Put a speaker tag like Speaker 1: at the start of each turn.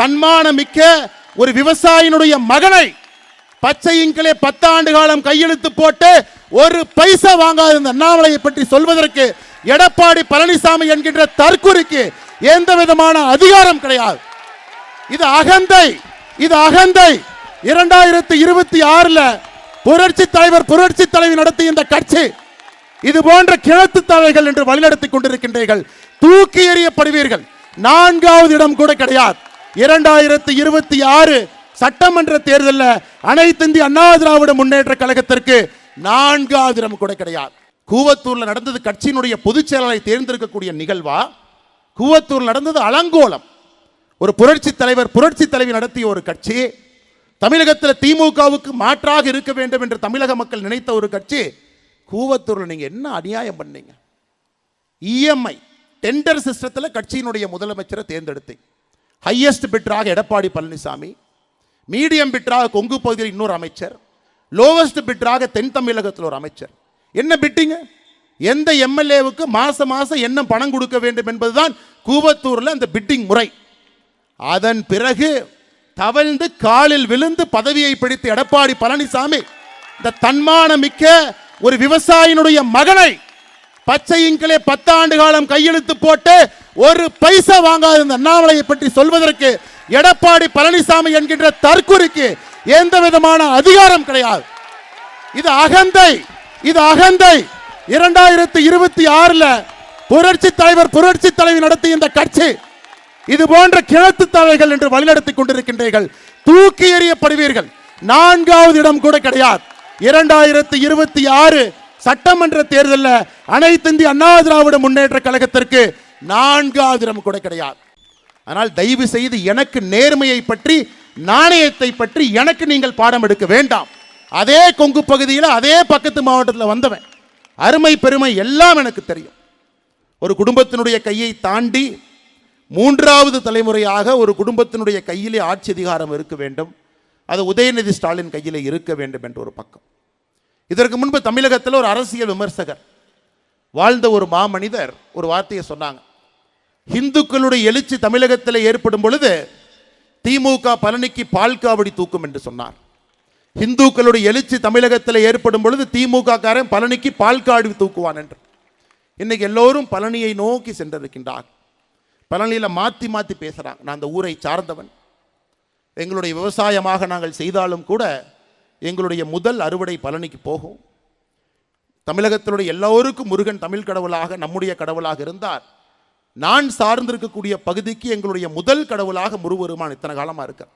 Speaker 1: தன்மான மிக்க ஒரு விவசாயினுடைய மகனை பச்சை இங்கிலே பத்தாண்டு காலம் கையெழுத்து போட்டு ஒரு பைசா வாங்காத இந்த அண்ணாமலையை பற்றி சொல்வதற்கு எடப்பாடி பழனிசாமி என்கின்ற தற்குறிக்கு எந்த விதமான அதிகாரம் கிடையாது. இது அகந்தை இது அகந்தை. இரண்டாயிரத்தி இருபத்தி ஆறுல புரட்சி தலைவர் புரட்சி தலைவி நடத்திய இந்த கட்சி. இது போன்ற கிழத்து தலைகள் என்று வழிநடத்திக் கொண்டிருக்கின்றீர்கள். தூக்கி எறியப்படுவீர்கள். நான்காவது இடம் கூட கிடையாது. இரண்டாயிரத்தி இருபத்தி ஆறு சட்டமன்ற தேர்தலில் அனைத்து இந்திய அண்ணா திராவிட முன்னேற்ற கழகத்திற்கு நான்காவது கூட கிடையாது. கூவத்தூரில் நடந்தது கட்சியினுடைய பொதுச் செயலாளரை தேர்ந்தெடுக்கக்கூடிய நிகழ்வா? கூவத்தூர் நடந்தது அலங்கோலம். ஒரு புரட்சி தலைவர் புரட்சி தலைவி நடத்திய ஒரு கட்சி. தமிழகத்தில் திமுகவுக்கு மாற்றாக இருக்க வேண்டும் என்று தமிழக மக்கள் நினைத்த ஒரு கட்சி. கூவத்தூரில் நீங்கள் என்ன அநியாயம் பண்ணீங்க? இஎம்ஐ டெண்டர் சிஸ்டத்தில் கட்சியினுடைய முதலமைச்சரை தேர்ந்தெடுத்தீங்க. ஹையஸ்ட் பிட்ராக எடப்பாடி பழனிசாமி மீடியம் பிட்ராக கொங்கு பகுதியில் இன்னொரு அமைச்சர் லோவஸ்ட் பிட்ராக தென் தமிழகத்தில் ஒரு அமைச்சர். என்ன பிட்டிங்க எந்த எம்எல்ஏவுக்கு மாதம் மாதம் என்ன பணம் கொடுக்க வேண்டும் என்பதுதான் கூவத்தூரில் அந்த பிட்டிங் முறை. அதன் பிறகு தவழ்ந்து காலில் விழுந்து பதவியை பிடித்து எடப்பாடி பழனிசாமி இந்த தன்மான மிக்க ஒரு விவசாயினுடைய மகனை பச்சை இங்கிலே பத்தாண்டு காலம் கையெழுத்து போட்டு ஒரு பைசா வாங்காத இந்த அண்ணாமலையை பற்றி சொல்வதற்கு எடப்பாடி பழனிசாமி என்கின்ற தற்குறிக்கு எந்த விதமான அதிகாரம் கிடையாது. இது அகந்தை இது அகந்தை. இரண்டாயிரத்தி இருபத்தி ஆறுல புரட்சி தலைவர் புரட்சி தலைவி நடத்திய இந்த கட்சி இது போன்ற கிழத்து தலைகள் என்று வழிநடத்திக் கொண்டிருக்கின்றீர்கள். தூக்கி எறியப்படுவீர்கள். நான்காவது இடம் கூட கிடையாது. இரண்டாயிரத்தி இருபத்தி ஆறு சட்டமன்ற தேர்தலில் அனைத்து இந்திய அண்ணா திராவிட முன்னேற்ற கழகத்திற்கு நான்காவது இடம் கூட கிடையாது. ஆனால் தயவு செய்து எனக்கு நேர்மையை பற்றி நாணயத்தை பற்றி எனக்கு நீங்கள் பாடம் எடுக்க வேண்டாம். அதே கொங்கு பகுதியில் அதே பக்கத்து மாவட்டத்தில் வந்தவன். அருமை பெருமை எல்லாம் எனக்கு தெரியும். ஒரு குடும்பத்தினுடைய கையை தாண்டி மூன்றாவது தலைமுறையாக ஒரு குடும்பத்தினுடைய கையிலே ஆட்சி அதிகாரம் இருக்க வேண்டும். அது உதயநிதி ஸ்டாலின் கையிலே இருக்க வேண்டும் என்ற ஒரு பக்கம். இதற்கு முன்பு தமிழகத்தில் ஒரு அரசியல் விமர்சகர் வாழ்ந்த ஒரு மாமனிதர் ஒரு வார்த்தையை சொன்னாங்க. இந்துக்களுடைய எழுச்சி தமிழகத்தில் ஏற்படும் பொழுது திமுக பழனிக்கு பால் காவடி தூக்கும் என்று சொன்னார். இந்துக்களுடைய எழுச்சி தமிழகத்தில் ஏற்படும் பொழுது திமுக காரன் பழனிக்கு பால்காடி தூக்குவான் என்று. இன்னைக்கு எல்லோரும் பழனியை நோக்கி சென்றிருக்கின்றார். பழனியில் மாற்றி மாற்றி பேசுகிறாங்க நான் அந்த ஊரை சார்ந்தவன். எங்களுடைய விவசாயமாக நாங்கள் செய்தாலும் கூட எங்களுடைய முதல் அறுவடை பழனிக்கு போகும். தமிழகத்தினுடைய எல்லோருக்கும் முருகன் தமிழ் கடவுளாக நம்முடைய கடவுளாக இருந்தார். நான் சார்ந்திருக்கக்கூடிய பகுதிக்கு எங்களுடைய முதல் கடவுளாக முருகருமான் இத்தனை காலமாக இருக்கார்.